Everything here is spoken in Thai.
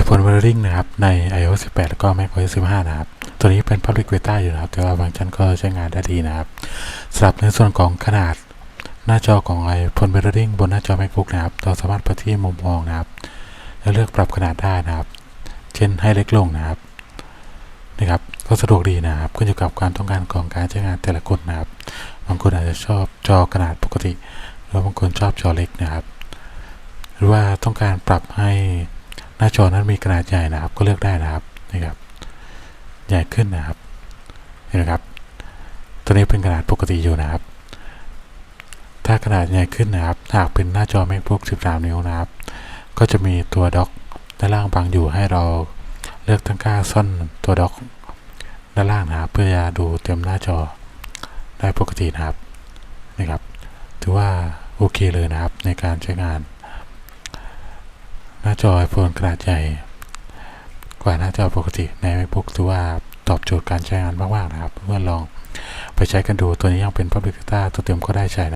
iPhone Wearing นะครับ ใน iOS 18 แล้วก็ macOS 15 นะครับ ตัวนี้เป็น Public Beta อยู่นะครับ แต่ว่าบางชั้นก็ใช้งานได้ดีนะครับสำหรับในส่วนของขนาดหน้าจอของ iPhone Wearing บนหน้าจอ MacBook นะครับ เราสามารถไปที่มุมมองนะครับ แล้วเลือกปรับขนาดได้นะครับ เช่นให้เล็กลงนะครับนะครับ ก็สะดวกดีนะครับ ขึ้นอยู่กับความต้องการของการใช้งานแต่ละคนนะครับ บางคนอาจจะชอบจอขนาดปกติ หรือบางคนชอบจอเล็กนะครับ หรือว่าต้องการปรับให้ น้าจอนั้นมีขนาดใหญ่นะครับ ก็เลือกได้นะครับนะครับใหญ่ขึ้นนะครับเห็นไหมครับ ตัวนี้เป็นขนาดปกติอยู่นะครับ ถ้าขนาดใหญ่ขึ้นนะครับหากเป็นหน้าจอ MacBook 13 นิ้วนะครับ ก็จะมีตัวด็อกด้านล่างบังอยู่ให้เราเลือกตั้งค่าซ่อนตัวด็อกด้านล่างนะครับ เพื่อจะดูเต็มหน้าจอได้ปกตินะครับนะครับ ถือว่าโอเคเลยนะครับในการใช้งาน หน้าจอ iPhone ขนาดใหญ่ กว่าหน้าจอปกติใน MacBook ถือว่าตอบโจทย์การใช้งานมากๆนะครับ เพื่อนลองไปใช้กันดูตัวนี้ยังเป็น Public Beta ตัวเต็มก็ได้ใช้